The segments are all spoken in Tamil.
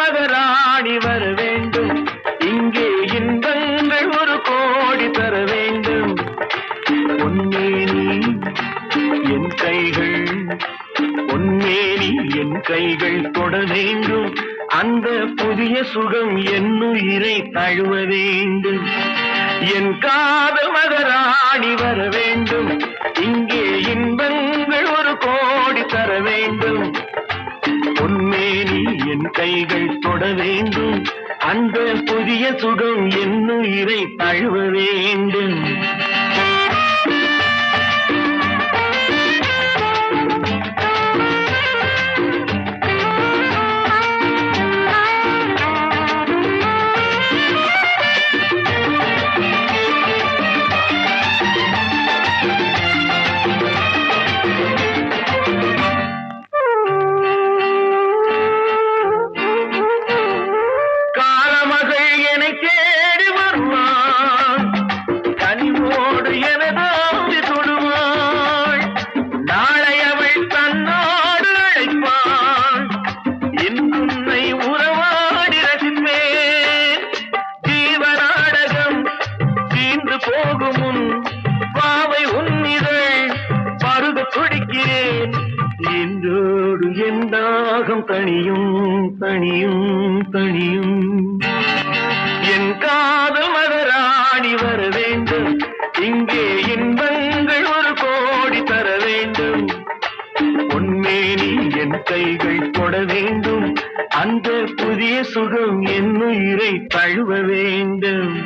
மகராணி வர வேண்டும். இங்கே இன்பங்கள் ஒரு கோடி தர வேண்டும். பொன்மேனி என் கைகள் பொன்மேனி என் கைகள் தொட வேண்டும். அந்த புதிய சுகம் என்னுயிரை தழுவ வேண்டும். என் காதல் மகராணி வர வேண்டும். என் கைகள் தொட வேண்டும். அந்த புதிய சுகம் என்னுயிரை தழுவ வேண்டும். என் தாகம் தனியும் தனியும் தனியும் என் காதல் மகராணி வர வேண்டும். இங்கே இன்பங்கள் ஒரு கோடி தர வேண்டும். பொன்மேனி என் கைகள் தொட வேண்டும். அந்த புதிய சுகம் என் உயிரை தழுவ வேண்டும்.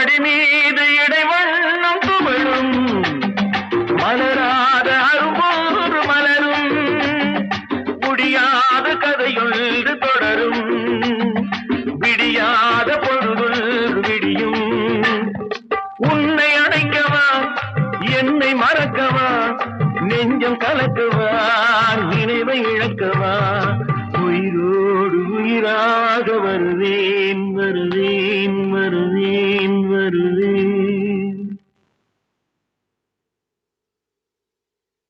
மடி மீது இடைவண்ணம் துவழும் மலராத அரும்போது மலரும். முடியாத கதையொன்று தொடரும். விடியாத பொழுதுள் விடியும். உன்னை அடைக்கவா என்னை மறக்கவா நெஞ்சம் கலக்கவா நினைவை இழக்கவா உயிரோடு உயிராக வருவேன். வருவேன். வருவேன் வருவேன்